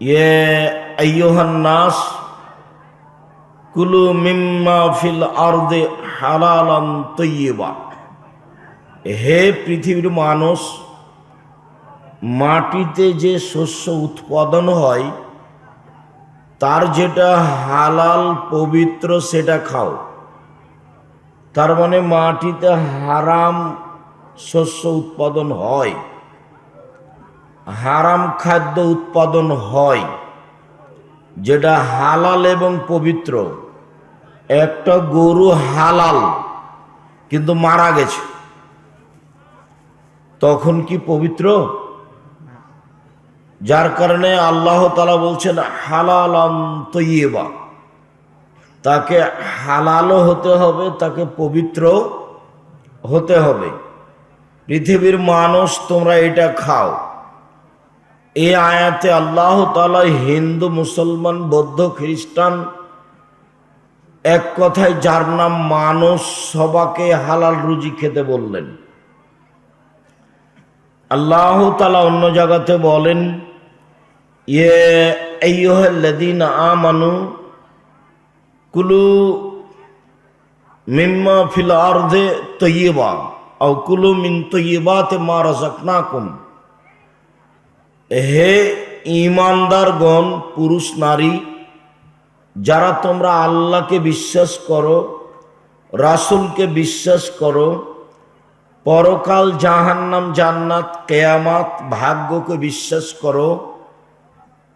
ইয়ে কুলু মিম্মা ফিল আরদে হালালান তৈয়বা। হে পৃথিবীর মানুষ, মাটিতে যে শস্য উৎপাদন হয়, তার যেটা হালাল, পবিত্র, সেটা খাও। তার মানে মাটিতে হারাম শস্য উৎপাদন হয়। হারাম খাদ্য উৎপাদন হয়, যেটা হালাল এবং পবিত্র। একটা গরু হালাল, কিন্তু মারা গেছে। তখন কি পবিত্র? যার কারণে আল্লাহ তালা বলছেন হালাল তৈবা তাকে হালালও হতে হবে, তাকে পবিত্র হতে হবে। পৃথিবীর মানুষ, তোমরা এটা খাও। এই আয়াতে আল্লাহ তালা হিন্দু, মুসলমান, বৌদ্ধ, খ্রিস্টান এক কথায় যার নাম মানুষ সবাকে হালাল রুজি খেতে বললেন। আল্লাহ তালা অন্য জায়গাতে বলেন ইয়ে আইয়ুহাল্লাযীনা আমানু কুলু মিম্মা ফিল আরদে তৈয়বা, আও কুলু মিন তৈয়বাতে মা রাযাকনাকুম। হে ইমানদারগণ, পুরুষ, নারী, যারা তোমরা আল্লাহকে বিশ্বাস করো, রাসূলকে বিশ্বাস করো, পরকাল জাহান্নাম, জান্নাত, কেয়ামাত, ভাগ্যকে বিশ্বাস করো,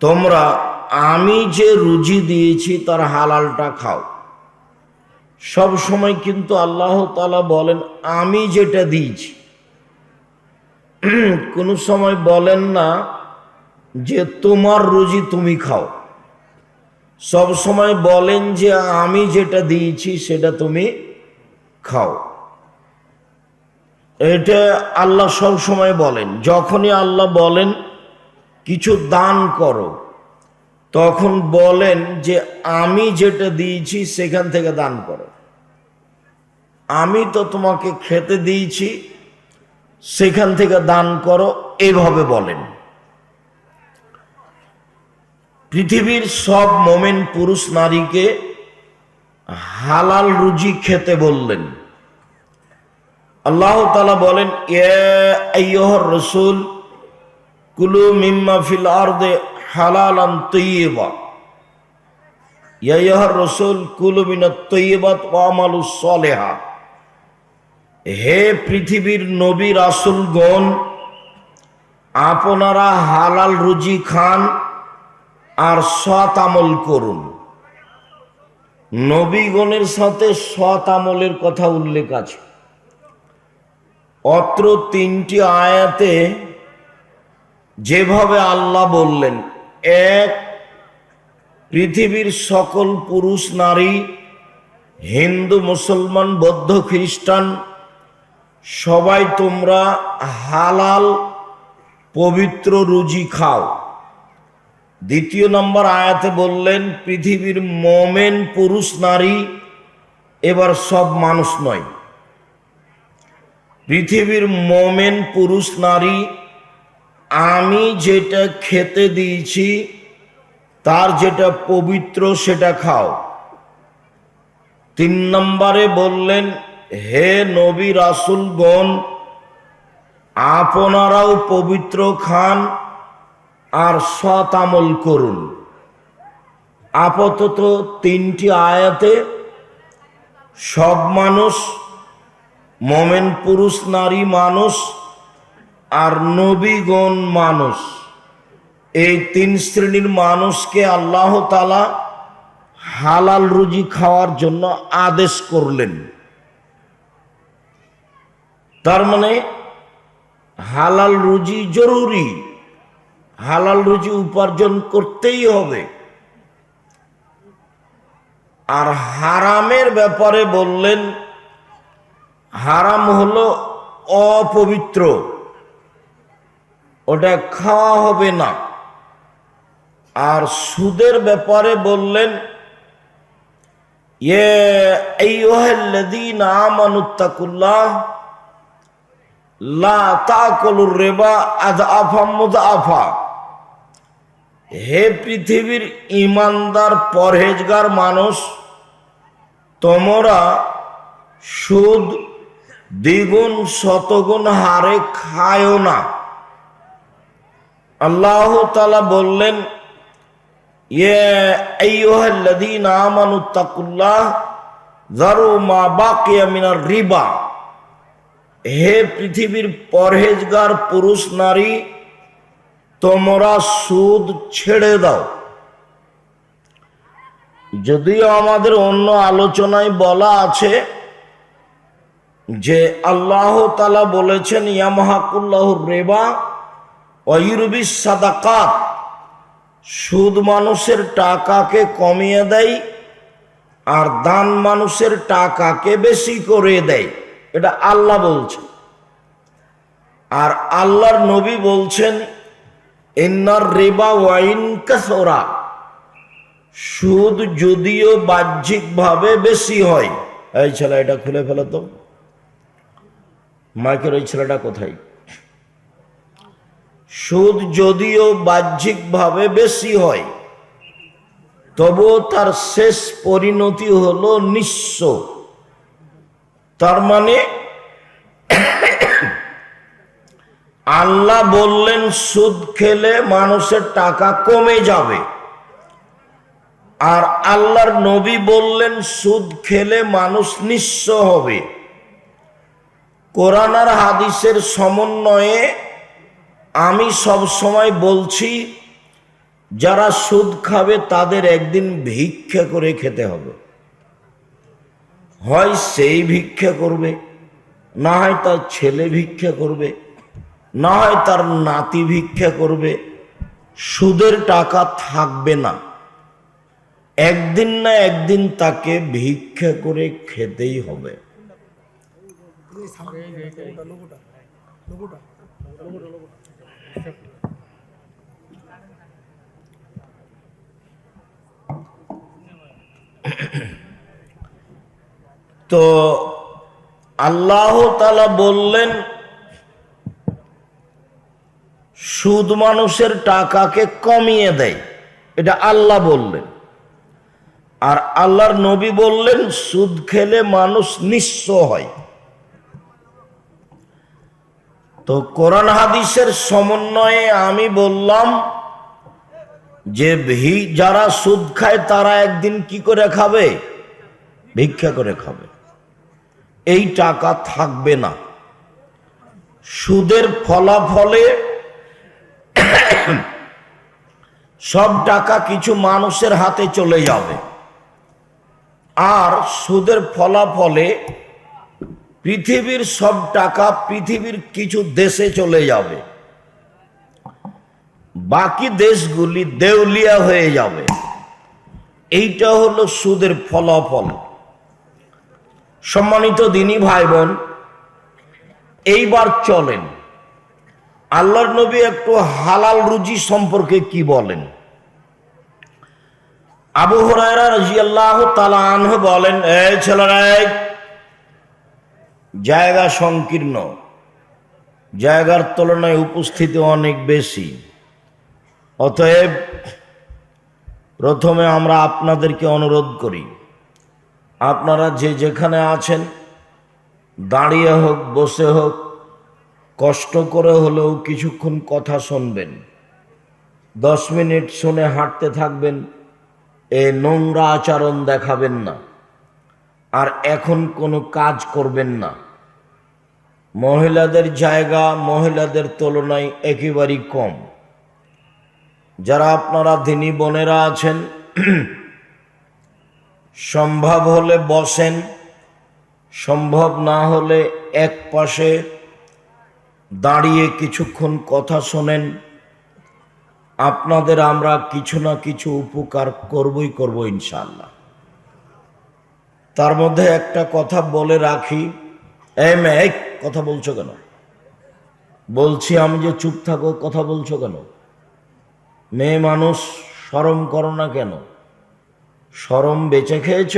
তোমরা আমি যে রুজি দিয়েছি তার হালালটা খাও। সব সময় কিন্তু আল্লাহ তালা বলেন, আমি যেটা দিয়েছি। কোনো সময় বলেন না যে তোমার রুজি তুমি খাও। সব সময় বলেন যে আমি যেটা দিয়েছি সেটা তুমি খাও। এটা আল্লাহ সব সময় বলেন। যখনই আল্লাহ বলেন, কিছু দান করো, তখন বলেন যে আমি যেটা দিয়েছি সেখান থেকে দান করো। আমি তো তোমাকে খেতে দিয়েছি, সেখান থেকে দান করো, এভাবে বলেন। পৃথিবীর সব মোমেন পুরুষ নারীকে হালাল রুজি খেতে বললেন। আল্লাহ তালা বলেন রসুল, কুলু মিম্মা ফিল আরদে হালালান তৈবা ইয়হর রসুল, কুলু মিনাত তৈবাত ওয়ামালু সলেহা। হে পৃথিবীর নবী রাসুলগণ, আপনারা হালাল রুজি খান আর সৎ আমল করুন। নবীগণের সাথে সৎ আমলের কথা উল্লেখ আছে। অত্র তিনটি আয়াতে যেভাবে আল্লাহ বললেন, এক, পৃথিবীর সকল পুরুষ নারী, হিন্দু, মুসলমান, বৌদ্ধ, খ্রিস্টান, সবাই তোমরা হালাল, পবিত্র রুজি খাও। দ্বিতীয় নম্বর আয়াতে বললেন, পৃথিবীর মোমেন পুরুষ, নারী, এবার সব মানুষ নয়। পৃথিবীর মোমেন পুরুষ, নারী, আমি যেটা খেতে দিয়েছি, তার যেটা পবিত্র, সেটা খাও। তিন নম্বরে বললেন, হে নবী রাসুলগণ আপনারাও পবিত্র খান আর সৎ আমল করুন। আপাতত তিনটি আয়াতে সব মানুষ, মমেন পুরুষ, নারী মানুষ আর নবীগণ মানুষ। এই তিন শ্রেণির মানুষকে আল্লাহ তালা হালাল রুজি খাওয়ার জন্য আদেশ করলেন। তার মানে হালাল রুজি জরুরি। হালাল রুজি উপার্জন করতেই হবে। আর হারামের ব্যাপারে বললেন, হারাম হলো অপবিত্র। ওটা খাওয়া হবে না। আর সুদের ব্যাপারে বললেন লা রিবা আযআফা মুযআফা। হে পৃথিবীর ইমানদার পরহেজগার মানুষ, তোমরা সুদ, দ্বিগুণ, শতগুণ হারে খায়ও না। আল্লাহ তালা বললেন রিবা। হে পৃথিবীর পরহেজগার, পুরুষ, নারী তোমরা সুদ ছেড়ে দাও। যদিও আমাদের অন্য আলোচনায় বলা আছে যে আল্লাহ তালা বলেছেন ইয়ামাহাকুল্লাহ রেবা অয়ুরবি সাদাকাত। সুদ মানুষের টাকাকে কমিয়ে দেয় আর দান মানুষের টাকাকে বেশি করে দেয়। এটা আল্লাহ বলছেন। আর আল্লাহর নবী বলছেন রেবা ওয়াইন কাসরা। সুদ যদিও বাহ্যিকভাবে বেশি হয়। এই ছেলে এটা খুলে ফেলো তো। মাইকের ওই ছেলেটা কোথায়? সুদ যদিও বাহ্যিকভাবে বেশি হয়, তবুও তার শেষ পরিণতি হলো নিঃস্ব। তার মানে আল্লাহ বললেন, সুদ খেলে মানুষের টাকা কমে যাবে। আর আল্লাহর নবী বললেন, সুদ খেলে মানুষ নিঃস্ব হবে। কোরআন আর হাদিসের সমন্বয়ে আমি সব সময় বলছি, যারা সুদ খাবে তাদের একদিন ভিক্ষা করে খেতে হবে। হয় সেই ভিক্ষা করবে, না হয় তার ছেলে ভিক্ষা করবে। না হয় তার নাতি ভিক্ষা করবে, সুদের টাকা থাকবে না। একদিন না একদিন তাকে ভিক্ষা করে খেতেই হবে। তো আল্লাহ তালা বললেন সুদ মানুষের টাকাকে কমিয়ে দেয়। এটা আল্লাহ বললেন। আর আল্লাহর নবী বললেন, সুদ খেলে মানুষ নিঃস্ব হয়। তো কোরআন হাদিসের সমন্বয়ে আমি বললাম যে, ভি যারা সুদ খায়, তারা একদিন কি করে খাবে? ভিক্ষা করে খাবে। এই টাকা থাকবে না। সুদের ফলাফলে সব টাকা কিছু মানুষের হাতে চলে যাবে। আর সুদের ফলাফলে পৃথিবীর সব টাকা পৃথিবীর কিছু দেশে চলে যাবে। বাকি দেশগুলি দেউলিয়া হয়ে যাবে। এইটা হলো সুদের ফলাফল। সম্মানিত দিনী ভাই বোন এইবার চলেন। আল্লাহর নবী একটু হালাল রুজি সম্পর্কে কি বলেন? আবু হরাইরা রাজিয়াল্লাহ তালা আনহু বলেন এই জায়গা সংকীর্ণ। জায়গার তুলনায় উপস্থিতি অনেক বেশি। অতএব প্রথমে আমরা আপনাদেরকে অনুরোধ করি, আপনারা যে যেখানে আছেন, দাঁড়িয়ে হোক, বসে হোক কষ্ট করে হলেও কিছুক্ষণ কথা শুনবেন। দশ মিনিট শুনে হাঁটতে থাকবেন, এ নোংরা আচরণ দেখাবেন না। আর এখন কোনো কাজ করবেন না। মহিলাদের জায়গা মহিলাদের তুলনায় একেবারেই কম। যারা আপনারা দিনী বোনেরা আছেন, সম্ভব হলে বসেন, সম্ভব না হলে এক পাশে দাঁড়িয়ে কিছুক্ষণ কথা শোনেন, আপনাদের আমরা কিছু না কিছু উপকার করবই করব ইনশাল্লাহ তার মধ্যে একটা কথা বলে রাখি। এম এক কথা বলছো কেন? বলছি আমি যে চুপ থাকো, কথা বলছো কেন? মেয়ে মানুষ সরম করো না কেন? সরম বেঁচে খেয়েছ?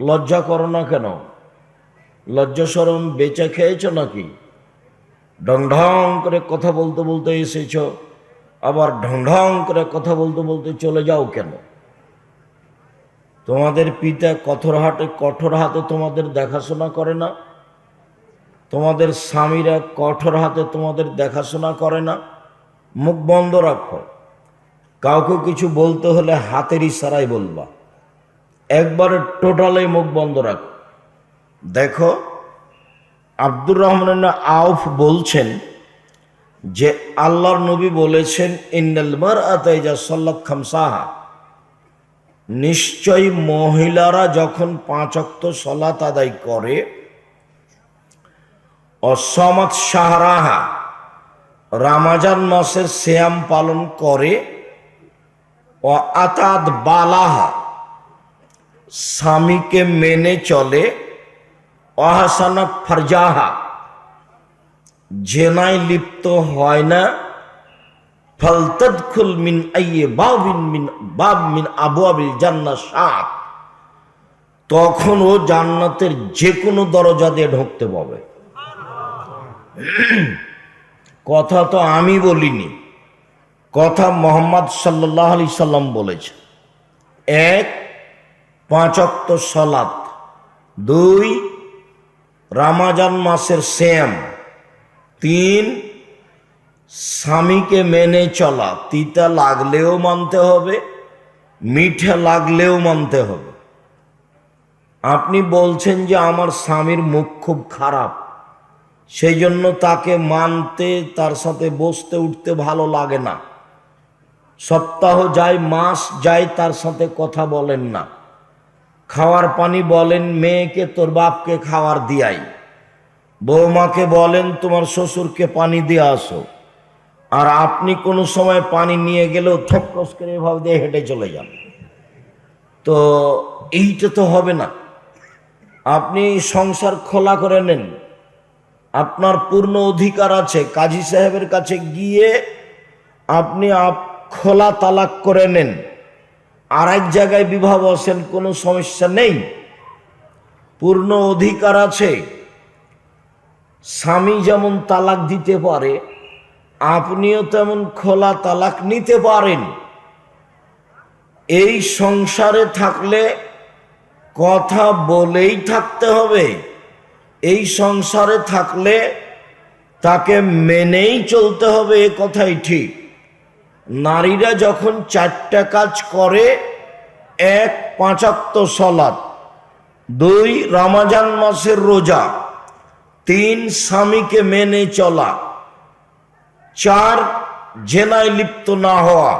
লজ্জা করো না কেন? লজ্জা সরম বেঁচে খেয়েছ নাকি? ঢং ঢং করে কথা বলতে বলতে এসেছ। আবার ঢং ঢং করে কথা বলতে বলতে চলে যাও কেন? তোমাদের পিতা কঠোর হাটে কঠোর হাতে তোমাদের দেখাশোনা করে না। তোমাদের স্বামীরা কঠোর হাতে তোমাদের দেখাশোনা করে না। মুখ বন্ধ রাখো। কাউকে কিছু বলতে হলে হাতের ইশারাই বলবা। একবারে টোটালে মুখ বন্ধ রাখো। দেখো আব্দুর রহমান আউফ বলছেন যে আল্লাহর নবী বলেছেন, ইন্নাল মার আতাইজা সাল্লাত খামসাহা। নিশ্চয়ই মহিলারা যখন পাঁচ অক্ত সলাত আদায় করে, অসমত সাহারাহা রামাজান মাসের শ্যাম পালন করে ও আতাদ বালাহা, স্বামীকে মেনে চলে অহাসানা ফারজাহা। জেনায় লিপ্ত হয় না। ফালতাদখুল মিন আইয়ে বাবিন মিন বাব মিন আবু আবিল জান্নাত সাত। তখন ও জান্নাতের যে কোনো দরজা দিয়ে ঢুকতে পাবে কথা তো আমি বলিনি। কথা মোহাম্মদ সাল্লাহ আলি সাল্লাম বলেছে। এক পাঁচক্ত সলাত। দুই রামাজান মাসের শ্যাম তিন, স্বামীকে মেনে চলা। তিতা লাগলেও মানতে হবে, মিঠে লাগলেও মানতে হবে। আপনি বলছেন যে আমার স্বামীর মুখ খুব খারাপ, সেই জন্য তাকে মানতে, তার সাথে বসতে, উঠতে ভালো লাগে না। সপ্তাহ যায়, মাস যায়, তার সাথে কথা বলেন না। খাওয়ার পানি বলেন, মেয়েকে তোর বাপকে খাওয়ার দিয়াই। বৌমাকে বলেন, তোমার শ্বশুরকে পানি দিয়ে আসো। আর আপনি কোনো সময় পানি নিয়ে গেলেও থকস করে এভাবে দিয়ে হেঁটে চলে যান। তো এইটা তো হবে না। আপনি সংসার খোলা করে নেন। আপনার পূর্ণ অধিকার আছে। কাজী সাহেবের কাছে গিয়ে আপনি আপ- খোলা তালাক করে নেন। আর এক জায়গায় বিবাহ বসেন কোনো সমস্যা নেই। পূর্ণ অধিকার আছে। স্বামী যেমন তালাক দিতে পারে, আপনিও তেমন খোলা তালাক নিতে পারেন। এই সংসারে থাকলে কথা বলেই থাকতে হবে। এই সংসারে থাকলে তাকে মেনেই চলতে হবে, এ কথাই ঠিক। নারীরা যখন চারটা কাজ করে, এক পাঁচাত্ত সলাৎ, দুই রামাজান মাসের রোজা, তিন স্বামীকে মেনে চলা, চার জেনায় লিপ্ত না হওয়া,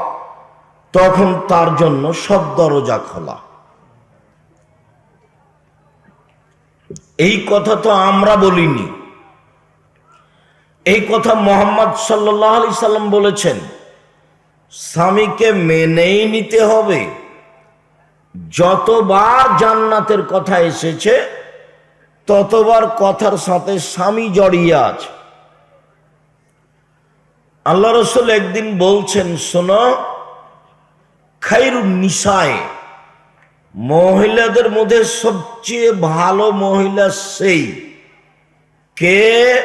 তখন তার জন্য সব দরজা খোলা। এই কথা তো আমরা বলিনি। এই কথা মোহাম্মদ সাল্লাহ আলি সাল্লাম বলেছেন। স্বামীকে মেনেই নিতে হবে। যতবার জান্নাতের কথা এসেছে, ততবার কথার সাথে স্বামী জড়িয়ে আছে। আল্লাহ রসুল একদিন বলছেন, শোনো খাইরুন নিশায় মহিলাদের মধ্যে সবচেয়ে ভালো মহিলা সেই। কে?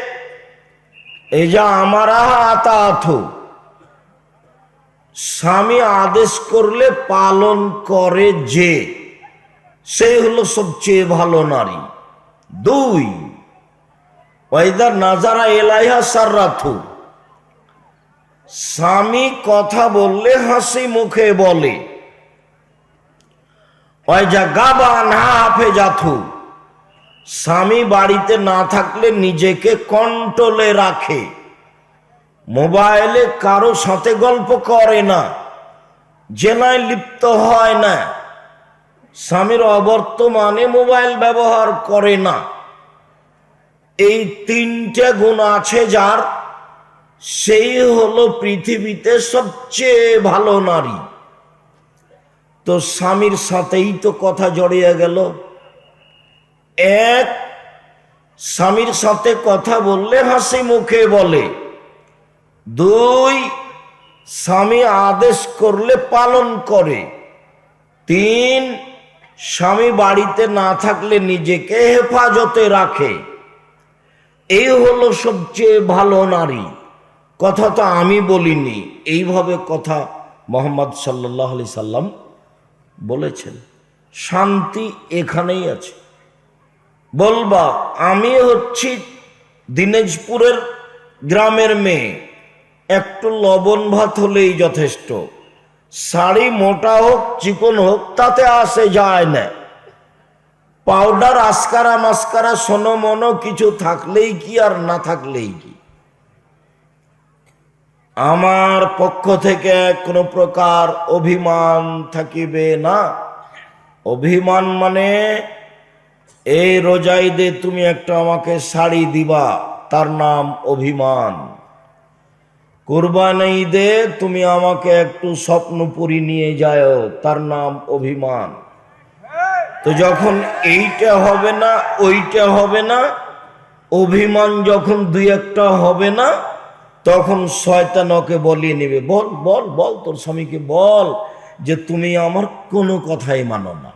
এই যা আমারা আতাথু স্বামী আদেশ করলে পালন করে যে, সে হলো সবচেয়ে ভালো নারী। দুই ওয়াইদার নাজারা এলাইহা সার্রাথু স্বামী কথা বললে হাসি মুখে বলে, ওয়াইজা গাবা না হাফে যাথু স্বামী বাড়িতে না থাকলে নিজেকে কন্ট্রোলে রাখে। মোবাইলে কারও সাথে গল্প করে না, জেনায় লিপ্ত হয় না, স্বামীর অবর্তমানে মোবাইল ব্যবহার করে না। এই তিনটে গুণ আছে যার, সেই হলো পৃথিবীতে সবচেয়ে ভালো নারী। তো স্বামীর সাথেই তো কথা জড়িয়ে গেল। এক, স্বামীর সাথে কথা বললে হাসি মুখে বলে। দুই, স্বামী আদেশ করলে পালন করে। তিন, স্বামী বাড়িতে না থাকলে নিজেকে হেফাজতে রাখে। এই হলো সবচেয়ে ভালো নারী। কথা তো আমি বলিনি, এইভাবে কথা মোহাম্মদ সাল্লাহ আলি সাল্লাম বলেছেন। শান্তি এখানেই আছে। বলবা, আমি হচ্ছি দিনাজপুরের গ্রামের মেয়ে। একটু লবণ ভাত হলেই যথেষ্ট। শাড়ি মোটা হোক, চিকন হোক, তাতে আসে যায় না। পাউডার, আসকারা মাস্কারা, সোনো মনো কিছু থাকলেই কি আর না থাকলেই কি? আমার পক্ষ থেকে কোনো প্রকার অভিমান থাকিবে না। অভিমান মানে এই রোজাইদে তুমি একটা আমাকে শাড়ি দিবা, তার নাম অভিমান। কোরবান ঈদে তুমি আমাকে একটু স্বপ্নপুরি নিয়ে যাও তার নাম অভিমান। তো যখন এইটা হবে না, ওইটা হবে না, অভিমান যখন দুই একটা হবে না, তখন শয়তান ওকে বলিয়ে নেবে, বল বল বল, তোর স্বামীকে বল যে তুমি আমার কোনো কথাই মানো না।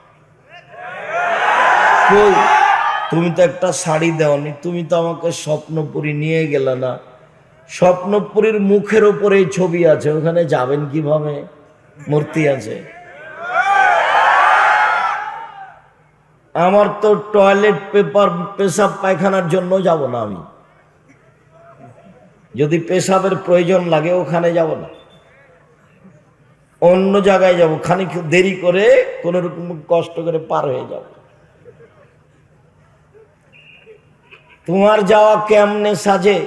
তুমি তো একটা শাড়ি দেওনি, তুমি তো আমাকে স্বপ্নপুরী নিয়ে গেলে না। স্বপ্নপুরীর মুখের ওপরে ছবি আছে, ওখানে যাবেন কীভাবে? মূর্তি আছে। আমার তো টয়লেট পেপার, পেশাব পায়খানার জন্য যাব না আমি। যদি পেশাবের প্রয়োজন লাগে, ওখানে যাব না। অন্য জায়গায় যাব, খানিক দেরি করে কোন রকম কষ্ট করে পার হয়ে যাব। তোমার যাওয়া কেমনে সাজে?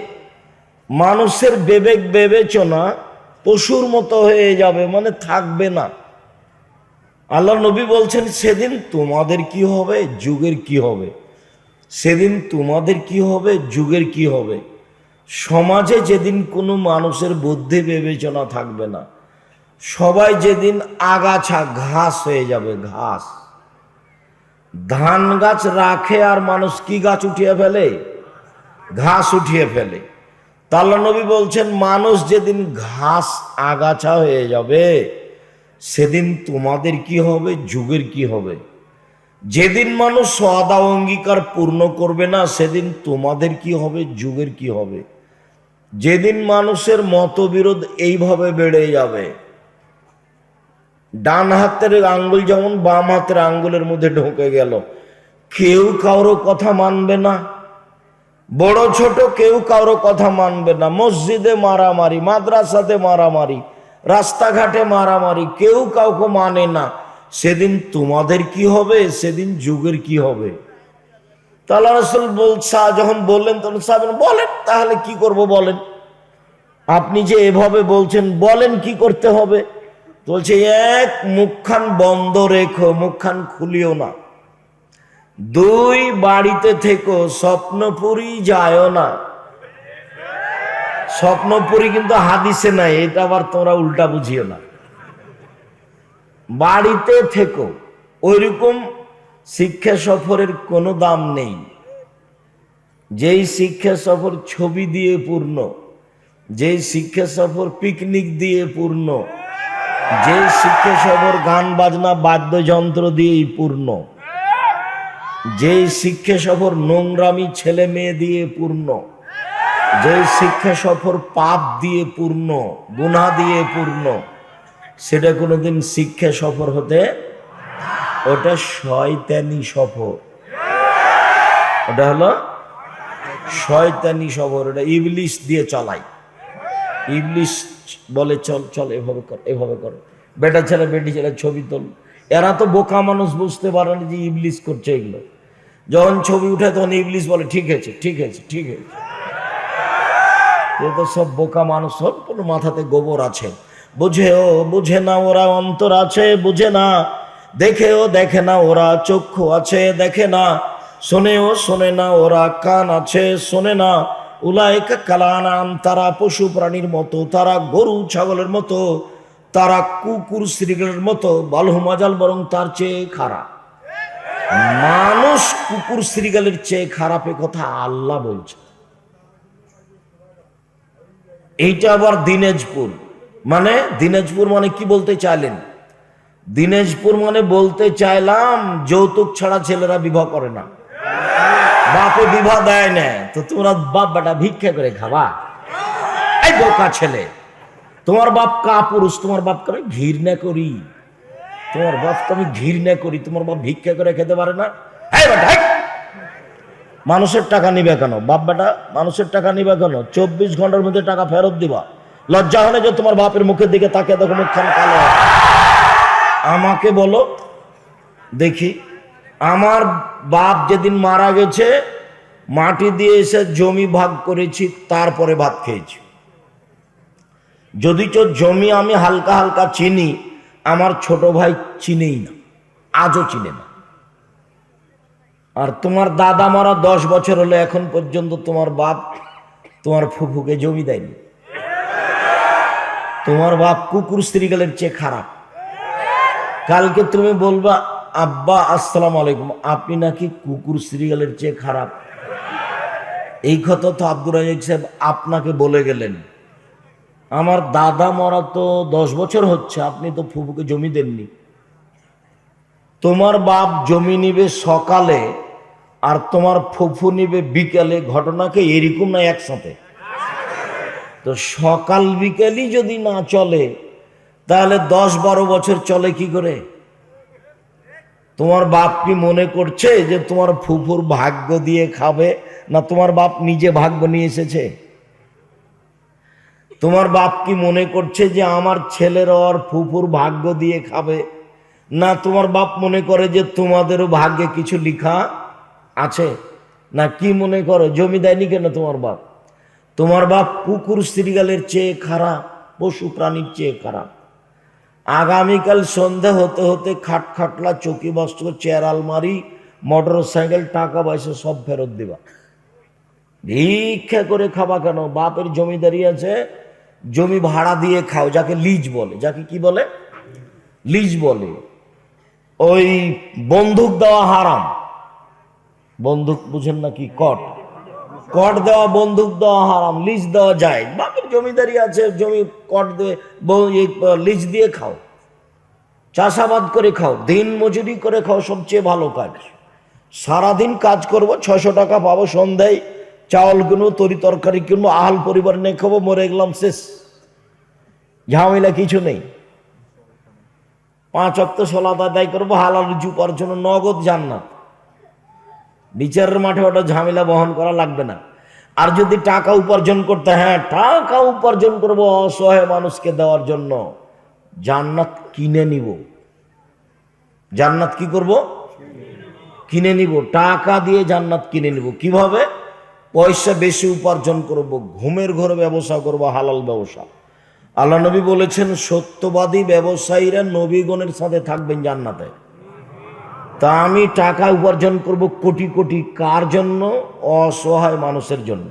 মানুষের বিবেক বিবেচনা পশুর মতো হয়ে যাবে মানে থাকবে না। আল্লাহ নবী বলছেন, সেদিন তোমাদের কি হবে? যুগের কি হবে? সেদিন তোমাদের কি হবে? যুগের কি হবে? সমাজে যেদিন কোনো মানুষের বুদ্ধি বিবেচনা থাকবে না, সবাই যেদিন আগাছা, ঘাস হয়ে যাবে, ঘাস। ধান গাছ রাখে আর মানুষ কি গাছ উঠিয়ে ফেলে? ঘাস উঠিয়ে ফেলে। তাল্লা নবী বলছেন, মানুষ যেদিন ঘাস আগাছা হয়ে যাবে, সেদিন তোমাদের কি হবে? যুগের কি হবে? যেদিন মানুষ সদা অঙ্গীকার পূর্ণ করবে না, সেদিন তোমাদের কি হবে? যুগের কি হবে? যেদিন মানুষের মতবিরোধ এইভাবে বেড়ে যাবে, ডান হাতের আঙ্গুল যেমন বাম হাতের আঙ্গুলের মধ্যে ঢুকে গেল, কেউ কারও কথা মানবে না। বড়, ছোট কেউ কারও কথা মানবে না। মসজিদে মারামারি, মাদ্রাসাতে মারামারি, রাস্তাঘাটে মারামারি, কেউ কাউকে মানে না। সেদিন তোমাদের কি হবে? সেদিন যুগের কি হবে? তাল্লা রসুল বল যখন বললেন, তখন সাহেব বলেন, তাহলে কি করব বলেন? আপনি যে এভাবে বলছেন, বলেন, কি করতে হবে? বলছে, এক মুখখান বন্ধ রেখো, মুখখান খুলিও না। দুই বাড়িতে থেকো, স্বপ্নপুরি যায় না। স্বপ্নপুরি কিন্তু হাদিসে নাই, এটা আবার তোমরা উল্টা বুঝিও না। বাড়িতে থেকো, ওইরকম শিক্ষা সফরের কোনো দাম নেই। যেই শিক্ষা সফর ছবি দিয়ে পূর্ণ, যেই শিক্ষা সফর পিকনিক দিয়ে পূর্ণ যে শিক্ষা সফর গান বাজনা বাদ্যযন্ত্র দিয়েই পূর্ণ যে শিক্ষা সফর নোংরামি ছেলে মেয়ে দিয়ে পূর্ণ যে শিক্ষা সফর পাপ দিয়ে পূর্ণ গুনা দিয়ে পূর্ণ, সেটা কোনোদিন শিক্ষা সফর হতে ওটা শয়তানি সফর। ওটা হলো শয়তানি সফর, ওটা ইবলিশ দিয়ে চালাই। ইবলিশ বলে, চল চল, এভাবে কর এভাবে কর। বেটা ছেলে, বেটি ছেলে, ছবি তোল। এরা তো বোকা মানুষ, বুঝতে পারে না যে ইবলিশ করছে এগুলো। যখন ছবি উঠে তখন ইবলিশ বলে, ঠিক আছে ঠিক আছে ঠিক আছে। এ তো সব বোকা মানুষ, সব কোনো মাথাতে গোবর আছে। বুঝেও বুঝে না ওরা অন্তর আছে, বুঝে না। দেখেও দেখে না ওরা চক্ষু আছে, দেখে না। শোনেও শোনে না ওরা কান আছে, শোনে না। উলায়কা কালানাম, তারা পশু প্রাণীর মতো, তারা গরু ছাগলের মতো, তারা কুকুর শ্রীগের মতো বালহুমাজাল বরং তার চেয়ে খারাপ। মানুষ কুকুর শ্রীগালের চেয়ে খারাপের কথা আল্লাহ বলছে। এইটা আবার দিনাজপুর। মানে দিনাজপুর মানে কি বলতে চাইলেন? দিনাজপুর মানে বলতে চাইলাম যৌতুক ছাড়া ছেলেরা বিবাহ করে না। বাপে বিবাহ দেয় না। তো তোমরা বাপ বেটা ভিক্ষা করে খাবা। এই বোকা ছেলে। তোমার বাপ কা পুরুষ তোমার বাপকে আমি ঘৃণা করি। তোমার বাপকে আমি ঘৃণা করি, তোমার বাপ ভিক্ষা করে খেতে পারে না! মানুষের টাকা নিবে কেন? বাপ বেটা, মানুষের টাকা নিবে কেন? চব্বিশ ঘণ্টার মধ্যে টাকা ফেরত দিবা। লজ্জা হলে যে তোমার বাপের মুখের দিকে তাকে দেখো, মুখখান কালো আমাকে বলো, দেখি, আমার বাপ যেদিন মারা গেছে, মাটি দিয়ে এসে জমি ভাগ করেছি, তারপরে ভাত খেয়েছি। যদি তো জমি আমি হালকা হালকা চিনি আমার ছোট ভাই চিনেই না, আজও চিনে না। আর তোমার দাদা মারা দশ বছর হলো, এখন পর্যন্ত তোমার বাপ তোমার ফুফুকে জমি দেয়নি। তোমার বাপ কুকুর স্ত্রীগালের চেয়ে খারাপ। কালকে তুমি বলবা, আব্বা, আসসালাম আলাইকুম, আপনি নাকি কুকুর শ্রীগালের চেয়ে খারাপ? এই কথা তো আব্দুর রাজাক সাহেব আপনাকে বলে গেলেন। আমার দাদা মরা তো দশ বছর হচ্ছে, আপনি তো ফুফুকে জমি দেননি। তোমার বাপ জমি নিবে সকালে আর তোমার ফুফু নিবে বিকালে ঘটনাকে এরকম না একসাথে? তো সকাল বিকালই যদি না চলে, তাহলে দশ বারো বছর চলে কি করে? তোমার বাপ কি মনে করছে যে তোমার ফুফুর ভাগ্য দিয়ে খাবে, না তোমার বাপ নিজে ভাগ্য নিয়ে এসেছে? তোমার বাপ কি মনে করছে যে আমার ছেলের আর ফুফুর ভাগ্য দিয়ে খাবে? না, তোমার বাপ মনে করে যে তোমাদেরও ভাগ্যে কিছু লিখা আছে? না, কি মনে করো? জমি দেয়নি কেন তোমার বাপ? তোমার বাপ কুকুর শ্রীগালের চেয়ে খারাপ, পশু প্রাণীর চেয়ে খারাপ। আগামীকাল সন্ধ্যা হতে হতে খাট খাটলা, চকি বস্ত্র, চেয়ার আলমারি মোটর সাইকেল টাকা পয়সা সব ফেরত দিবা। ভিক্ষা করে খাবা কেন? বাপের জমিদারি আছে জমি ভাড়া দিয়ে খাও, যাকে লিজ বলে। যাকে কি বলে? লিজ বলে। ওই বন্দুক দেওয়া হারাম। বন্দুক বুঝেন নাকি কট। কট দেওয়া, বন্দুক দেওয়া হারাম, লিজ দেওয়া যায়। বাপের জমিদারি আছে, জমি কট দিয়ে লিজ দিয়ে খাও। চাষাবাদ করে খাও, দিন মজুরি করে খাও, সবচেয়ে ভালো কাজ। সারাদিন কাজ করব ছশো টাকা পাবো সন্ধ্যায়। চাউল কিনবো তরি তরকারি কিনবো আহাল পরিবার নিয়ে খাব, মরে গেলাম, শেষ। ঝামেলা কিছু নেই। পাঁচ অক্ত সলাত আদায় করব, হালাল রুচি উপার্জন নগদ জান্নাত। বিচারের মাঠে ওটা ঝামেলা বহন করা লাগবে না। আর যদি টাকা উপার্জন করতে হ্যাঁ টাকা উপার্জন করব অসহায় মানুষকে দেওয়ার জন্য, জান্নাত কিনে নিব। জান্নাত কি করব? কিনে নিব। টাকা দিয়ে জান্নাত কিনে নিব। কীভাবে? পয়সা বেশি উপার্জন করব, ঘুমের ঘরে ব্যবসা করব, হালাল ব্যবসা। আল্লাহ নবী বলেছেন, সত্যবাদী ব্যবসায়ীরা নবীগণের সাথে থাকবেন জান্নাতে। তা আমি টাকা উপার্জন করব কোটি কোটি কার জন্য? অসহায় মানুষের জন্য।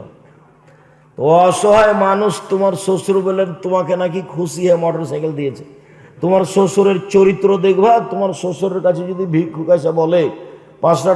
তো অসহায় মানুষ তোমার শ্বশুর বলেন, তোমাকে নাকি খুশি হয়ে মোটর সাইকেল দিয়েছে। তোমার শ্বশুরের চরিত্র দেখবা, তোমার শ্বশুরের কাছে যদি ভিক্ষুক এসে বলে, পাঁচটা